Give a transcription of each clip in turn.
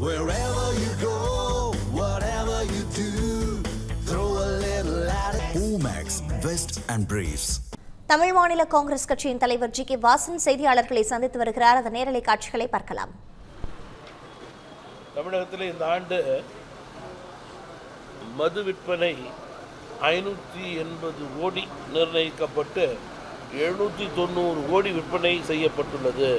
Wherever you go, whatever you do, throw a little at it. Omax, Vest and Briefs. Tamil மாநில காங்கிரஸ் கட்சியின் தலைவர் G K Vasan செய்தியாளர்களை சந்தித்து வருகிறார் அந்த நேரலை காட்சிகளை பார்க்கலாம் தமிழகத்தில் இந்த ஆண்டு மது விற்பனை ஐநூற்றி எண்பது கோடி நிர்ணயிக்கப்பட்டு எழுநூற்றி தொண்ணூறு கோடி விற்பனை செய்யப்பட்டுள்ளது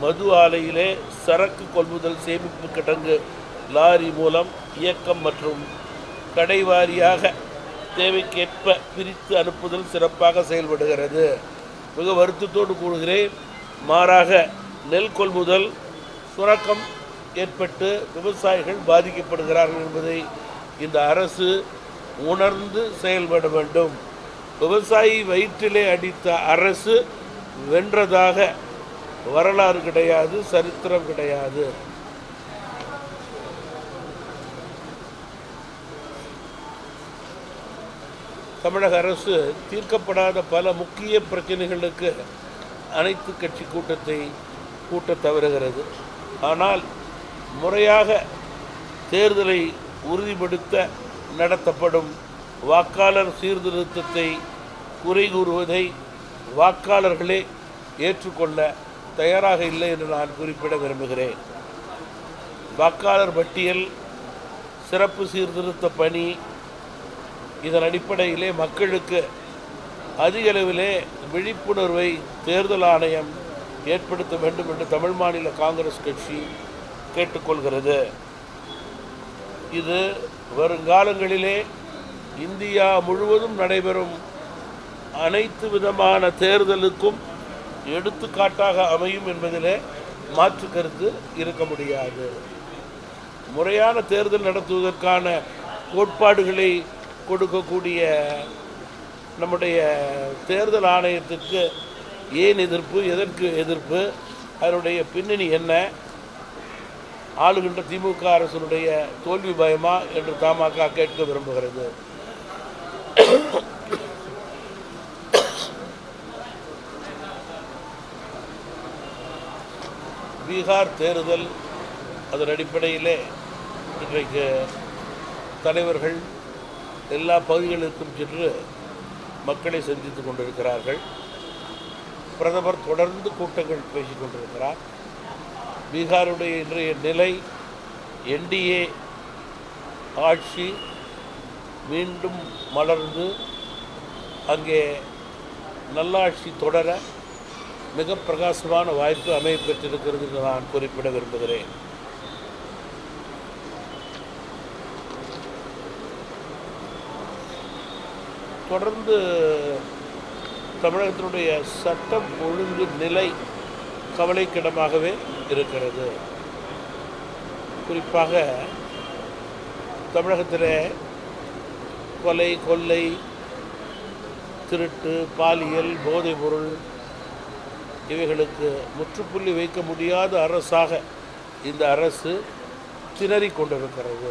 மது ஆலையிலே சரக்கு கொள்முதல் சேமிப்பு கிடங்கு லாரி மூலம் இயக்கம் மற்றும் கடைவாரியாக தேவைக்கேற்ப பிரித்து அனுப்புதல் சிறப்பாக செயல்படுகிறது. மிக வருத்தத்தோடு கூறுகிறேன் மாறாக நெல் கொள்முதல் சுரக்கம் ஏற்பட்டு விவசாயிகள் பாதிக்கப்படுகிறார்கள் என்பதை இந்த அரசு உணர்ந்து செயல்பட வேண்டும். விவசாயி வயிற்றிலே அடித்த அரசு வென்றதாக வரலாறு கிடையாது சரித்திரம் கிடையாது. தமிழக அரசு தீர்க்கப்படாத பல முக்கிய பிரச்சனைகளுக்கு அனைத்து கட்சி கூட்டத்தை கூட்ட தவறுகிறது. ஆனால் முறையாக தேர்தலை உறுதிப்படுத்த நடத்தப்படும் வாக்காளர் சீர்திருத்தத்தை குறை கூறுவதை வாக்காளர்களே ஏற்றுக்கொள்ள தயாராக இல்லை என்று நான் குறிப்பிட விரும்புகிறேன். வாக்காளர் பட்டியல் சிறப்பு சீர்திருத்த பணி இதன் அடிப்படையிலே மக்களுக்கு அதிக அளவிலே விழிப்புணர்வை தேர்தல் ஆணையம் ஏற்படுத்த வேண்டும் என்று தமிழ் மாநில காங்கிரஸ் கட்சி கேட்டுக்கொள்கிறது. இது வருங்காலங்களிலே இந்தியா முழுவதும் நடைபெறும் அனைத்து விதமான தேர்தலுக்கும் எடுத்துக்காட்டாக அமையும் என்பதிலே மாற்று கருத்து இருக்க முடியாது. முறையான தேர்தல் நடத்துவதற்கான கோட்பாடுகளை கொடுக்கக்கூடிய நம்முடைய தேர்தல் ஆணையத்துக்கு ஏன் எதிர்ப்பு எதற்கு எதிர்ப்பு அதனுடைய பின்னணி என்ன ஆளுகின்ற திமுக அரசனுடைய தோல்வி பயமா என்று தமாக கேட்க விரும்புகிறது. பீகார் தேர்தல் அதன் அடிப்படையிலே இன்றைக்கு தலைவர்கள் எல்லா பகுதிகளுக்கும் சென்று மக்களை சந்தித்து கொண்டிருக்கிறார்கள். பிரதமர் தொடர்ந்து கூட்டங்கள் பேசிக் கொண்டிருக்கிறார். பீகாருடைய இன்றைய நிலை என்டிஏ ஆட்சி மீண்டும் மலர்ந்து அங்கே நல்லாட்சி தொடர மிக பிரகாசமான வாய்ப்பு அமைய பெற்றிருக்கிறது என்று நான் குறிப்பிட விரும்புகிறேன். தொடர்ந்து தமிழகத்தினுடைய சட்டம் ஒழுங்கு நிலை கவலைக்கிடமாகவே இருக்கிறது. குறிப்பாக தமிழகத்தில் கொலை கொள்ளை திருட்டு பாலியல் போதைப்பொருள் இவைகளுக்கு முற்றுப்புள்ளி வைக்க முடியாத அரசாக இந்த அரசு திணறி கொண்டிருக்கிறது.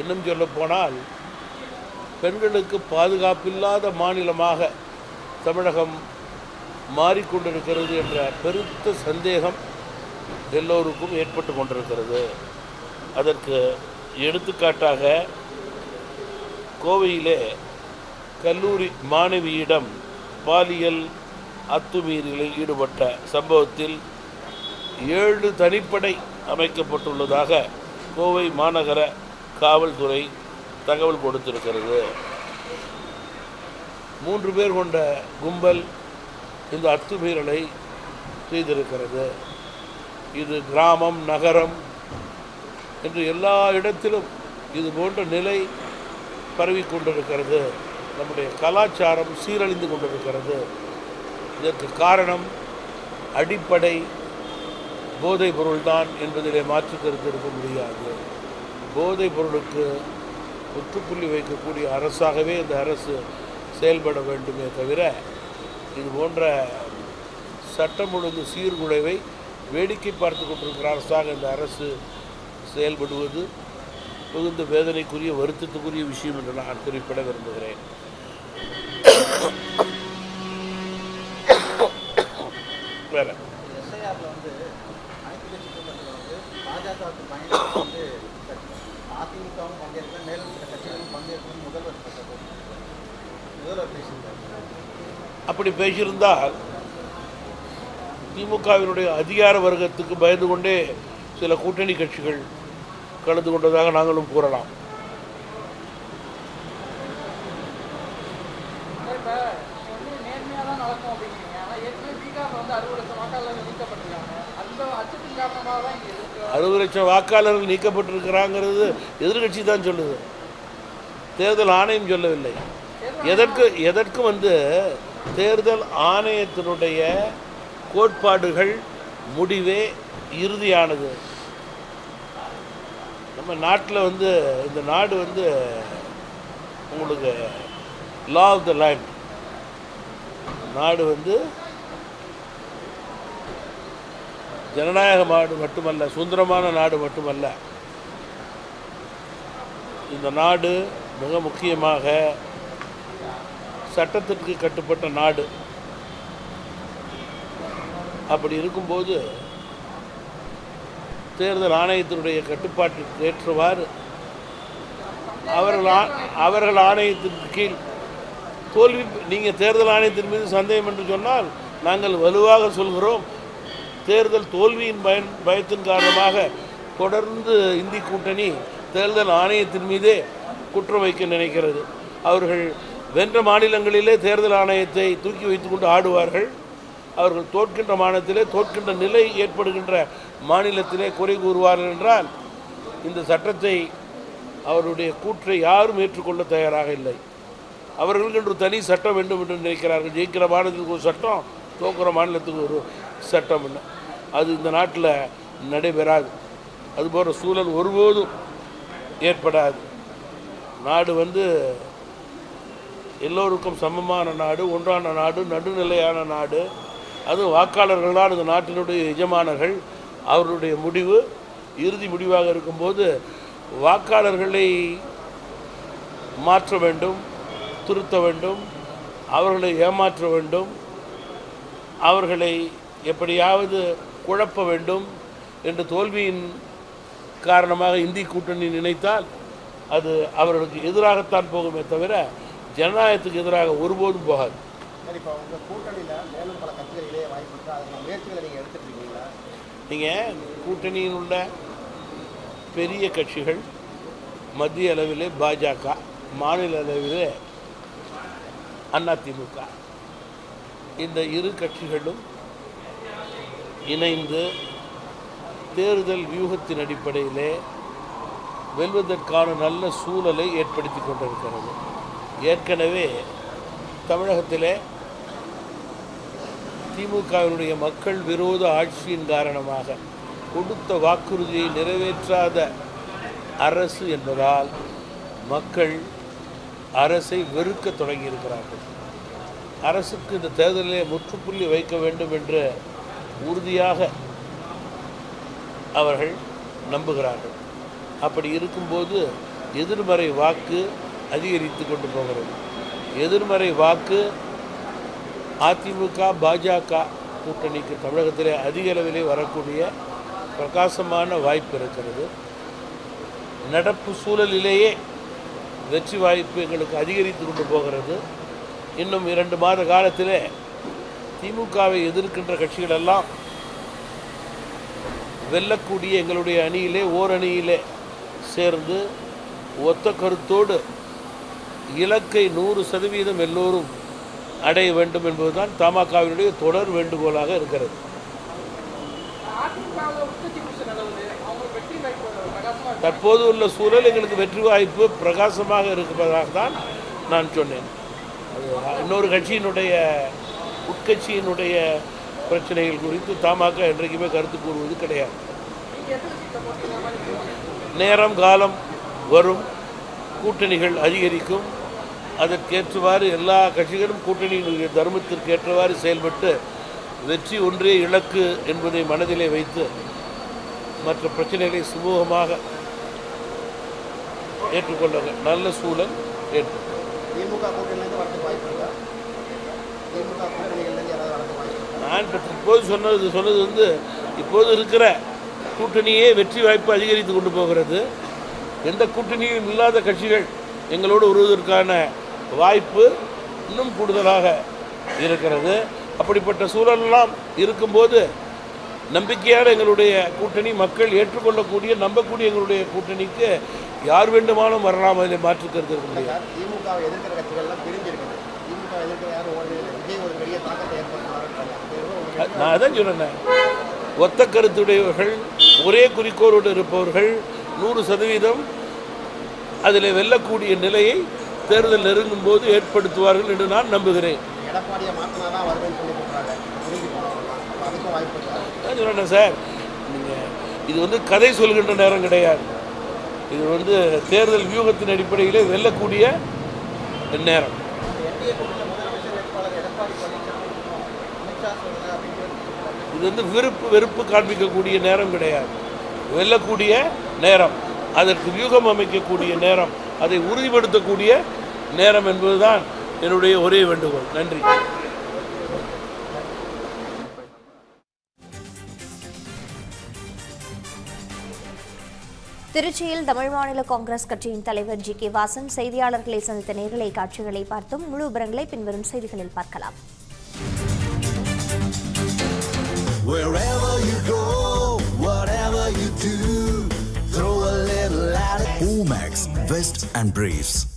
இன்னும் சொல்லப்போனால் பெண்களுக்கு பாதுகாப்பில்லாத மாநிலமாக தமிழகம் மாறிக்கொண்டிருக்கிறது என்ற பெருத்த சந்தேகம் எல்லோருக்கும் ஏற்பட்டு கொண்டிருக்கிறது. அதற்கு எடுத்துக்காட்டாக கோவையிலே கல்லூரி மாணவியிடம் பாலியல் அத்துமீறலில் ஈடுபட்ட சம்பவத்தில் ஏழு தனிப்படை அமைக்கப்பட்டுள்ளதாக கோவை மாநகர காவல்துறை தகவல் கொடுத்திருக்கிறது. மூன்று பேர் கொண்ட கும்பல் இந்த அத்துமீறலை செய்திருக்கிறது. இது கிராமம் நகரம் என்று எல்லா இடத்திலும் இது போன்ற நிலை பரவி கொண்டிருக்கிறது. நம்முடைய கலாச்சாரம் சீரழிந்து கொண்டிருக்கிறது. இதற்கு காரணம் அடிப்படை போதைப் பொருள்தான் என்பதிலே மாற்று கருத்து இருக்க முடியாது. போதைப் பொருளுக்கு முற்றுப்புள்ளி வைக்கக்கூடிய அரசாகவே இந்த அரசு செயல்பட வேண்டுமே தவிர இது போன்ற சட்டம் ஒழுங்கு சீர்குலைவை வேடிக்கை பார்த்து கொண்டிருக்கிற அரசாக இந்த அரசு செயல்படுவது மிகுந்த வேதனைக்குரிய வருத்தத்துக்குரிய விஷயம் என்று நான் குறிப்பிட விரும்புகிறேன் வேற எஸ்ஐஆரில் வந்து அனைத்து கட்சி கூட்டத்தில் வந்து பாஜகவுக்கு பயணம் வந்து அதிமுகவும் பங்கேற்க மேலும் சில கட்சிகளும் பங்கேற்கும் முதல்வர் பேச முதல்வர் பேசியிருக்காரு. அப்படி பேசியிருந்தால் திமுகவினுடைய அதிகார வர்க்கத்துக்கு பயந்து கொண்டே சில கூட்டணி கட்சிகள் கலந்து கொண்டதாக நாங்களும் கூறலாம் இப்போ வந்து நேர்மையாக தான் நடக்கும் அப்படிங்கிறீங்க ஆனால் ஏற்கனவே பீகாரில் வந்து அறுபது லட்சம் வாக்காளர்கள் நீக்கப்பட்டிருக்காங்க அந்த அச்சத்தின் காரணமாக தான் இங்கே இருக்கு அறுபது லட்சம் வாக்காளர்கள் நீக்கப்பட்டிருக்கிறாங்கிறது எதிர்கட்சி தான் சொல்லுது. தேர்தல் ஆணையம் சொல்லவில்லை. எதற்கு எதற்கும் வந்து தேர்தல் ஆணையத்தினுடைய கோட்பாடுகள் முடிவே இறுதியானது? நம்ம நாட்டில் வந்து இந்த நாடு வந்து உங்களுக்கு லா ஆஃப் த லேண்ட் நாடு வந்து ஜனநாயக நாடு மட்டுமல்ல சுதந்திரமான நாடு மட்டுமல்ல இந்த நாடு மிக முக்கியமாக சட்டத்திற்கு கட்டுப்பட்ட நாடு. அப்படி இருக்கும்போது தேர்தல் ஆணையத்தினுடைய கட்டுப்பாட்டிற்கு ஏற்றவாறு அவர்கள் ஆ- அவர்கள் ஆணையத்தின் கீழ் தோல்வி நீங்கள் தேர்தல் ஆணையத்தின் மீது சந்தேகம் என்று சொன்னால் நாங்கள் வலுவாக சொல்கிறோம். தேர்தல் தோல்வியின் பயன் பயத்தின் காரணமாக தொடர்ந்து இந்தி கூட்டணி தேர்தல் ஆணையத்தின் மீதே குற்றம் வைக்க நினைக்கிறது. அவர்கள் வென்ற மாநிலங்களிலே தேர்தல் ஆணையத்தை தூக்கி வைத்துக்கொண்டு ஆடுவார்கள். அவர்கள் தோற்கின்ற மாநிலத்திலே தோற்கின்ற நிலை ஏற்படுகின்ற மாநிலத்திலே குறை கூறுவார்கள் என்றால் இந்த சட்டத்தை அவருடைய கூற்றை யாரும் ஏற்றுக்கொள்ள தயாராக இல்லை. அவர்களுக்கு என்று தனி சட்டம் வேண்டும் என்று நினைக்கிறார்கள். ஜெயிக்கிற மாநிலத்துக்கு ஒரு சட்டம் தோக்கிற மாநிலத்துக்கு ஒரு சட்டம் என்ன? அது இந்த நாட்டில் நடைபெறாது. அதுபோன்ற சூழல் ஒருபோதும் ஏற்படாது. நாடு வந்து எல்லோருக்கும் சமமான நாடு ஒன்றான நாடு நடுநிலையான நாடு. அது வாக்காளர்கள் தான் இந்த நாட்டினுடைய எஜமானர்கள் அவர்களுடைய முடிவு இறுதி முடிவாக இருக்கும்போது வாக்காளர்களை மாற்ற வேண்டும் திருத்த வேண்டும் அவர்களை ஏமாற்ற வேண்டும். அவர்களை எப்படியாவது குழப்ப வேண்டும் என்று தோல்வியின் காரணமாக இந்தி கூட்டணி நினைத்தால் அது அவர்களுக்கு எதிராகத்தான் போகுமே தவிர ஜனநாயகத்துக்கு எதிராக ஒருபோதும் போகாது. நீங்கள் கூட்டணியில் உள்ள பெரிய கட்சிகள் மத்திய அளவிலே பாஜக மாநில அளவிலே அதிமுக இந்த இரு கட்சிகளும் இணைந்து தேர்தல் வியூகத்தின் அடிப்படையிலே வெல்வதற்கான நல்ல சூழலை ஏற்படுத்தி கொண்டிருக்கிறது. ஏற்கனவே தமிழகத்திலே திமுகவினுடைய மக்கள் விரோத ஆட்சியின் காரணமாக கொடுத்த வாக்குறுதியை நிறைவேற்றாத அரசு என்பதால் மக்கள் அரசை வெறுக்க தொடங்கியிருக்கிறார்கள். அரசுக்கு இந்த தேர்தலிலே முற்றுப்புள்ளி வைக்க வேண்டும் என்று உறுதியாக அவர்கள் நம்புகிறார்கள். அப்படி இருக்கும்போது எதிர்மறை வாக்கு அதிகரித்து கொண்டு போகிறது. எதிர்மறை வாக்கு அதிமுக பாஜக கூட்டணிக்கு தமிழகத்திலே அதிக அளவிலே வரக்கூடிய பிரகாசமான வாய்ப்பு இருக்கிறது. நடப்பு சூழலிலேயே வெற்றி வாய்ப்பு எங்களுக்கு அதிகரித்து கொண்டு போகிறது. இன்னும் இரண்டு மாத காலத்திலே திமுகவை எதிர்க்கின்ற கட்சிகளெல்லாம் வெல்லக்கூடிய எங்களுடைய அணியிலே ஓர் அணியிலே சேர்ந்து ஒத்த கருத்தோடு இலக்கை நூறு சதவீதம் எல்லோரும் அடைய வேண்டும் என்பதுதான் தமாகவினுடைய தொடர் வேண்டுகோளாக இருக்கிறது. தற்போது உள்ள சூழல் எங்களுக்கு வெற்றி வாய்ப்பு பிரகாசமாக இருப்பதாக தான் நான் சொன்னேன். இன்னொரு கட்சியினுடைய உட்கட்சியினுடைய பிரச்சனைகள் குறித்து தமாக என்றைக்குமே கருத்து கூறுவது கிடையாது. நேரம் காலம் வரும். கூட்டணிகள் அதிகரிக்கும். அதற்கேற்றவாறு எல்லா கட்சிகளும் கூட்டணியினுடைய தர்மத்திற்கு ஏற்றவாறு செயல்பட்டு வெற்றி ஒன்றே இலக்கு என்பதை மனதிலே வைத்து மற்ற பிரச்சனைகளை சுமூகமாக ஏற்றுக்கொள்ள நல்ல சூழல் ஏற்படும். திமுக கூட்டணியிலேருந்து வரதுக்கு வாய்ப்பு இருக்கா திமுக கூட்டணிகள்லேருந்து யாராவது வரதுக்கு வாய்ப்பு இருக்கா நான் இப்போது சொன்னது சொன்னது வந்து இப்போது இருக்கிற கூட்டணியே வெற்றி வாய்ப்பு அதிகரித்து கொண்டு போகிறது. எந்த கூட்டணியும் இல்லாத கட்சிகள் எங்களோடு வருவதற்கான வாய்ப்பு இன்னும் கூடுதலாக இருக்கிறது. அப்படிப்பட்ட சூழலெல்லாம் இருக்கும்போது நம்பிக்கையான எங்களுடைய கூட்டணி மக்கள் ஏற்றுக்கொள்ளக்கூடிய நம்பக்கூடிய எங்களுடைய கூட்டணிக்கு யார் வேண்டுமானாலும் வரலாம்? அதில் மாற்றுக்கிறது இருக்க முடியாது. எதிர்க்கிற கட்சிகள்லாம் பிரிஞ்சிருக்கு நான் அதான் சொன்னேன் ஒத்த கருத்துடையவர்கள் ஒரே குறிக்கோளோடு இருப்பவர்கள் நூறு சதவீதம் அதில் வெல்லக்கூடிய நிலையை தேர்தல் நெருங்கும் போது ஏற்படுத்துவார்கள் என்று நான் நம்புகிறேன். நான் சார்? நீங்கள் இது வந்து கதை சொல்கின்ற நேரம் கிடையாது. இது வந்து தேர்தல் வியூகத்தின் அடிப்படையிலே வெல்லக்கூடிய நேரம். இது வந்து விருப்பு வெறுப்பு காண்பிக்கக்கூடிய நேரம் கிடையாது. வெல்லக்கூடிய நேரம். அதற்கு வியூகம் அமைக்கக்கூடிய நேரம். அதை உறுதிப்படுத்தக்கூடிய நேரம் என்பதுதான் என்னுடைய ஒரே வேண்டுகோள். நன்றி. திருச்சியில் தமிழ் மாநில காங்கிரஸ் கட்சியின் தலைவர் ஜி கே வாசன் செய்தியாளர்களை சந்தித்த நேரலை காட்சிகளை பார்த்தும் முழு விவரங்களை பின்வரும் செய்திகளில் பார்க்கலாம். Omax, Vest and Briefs.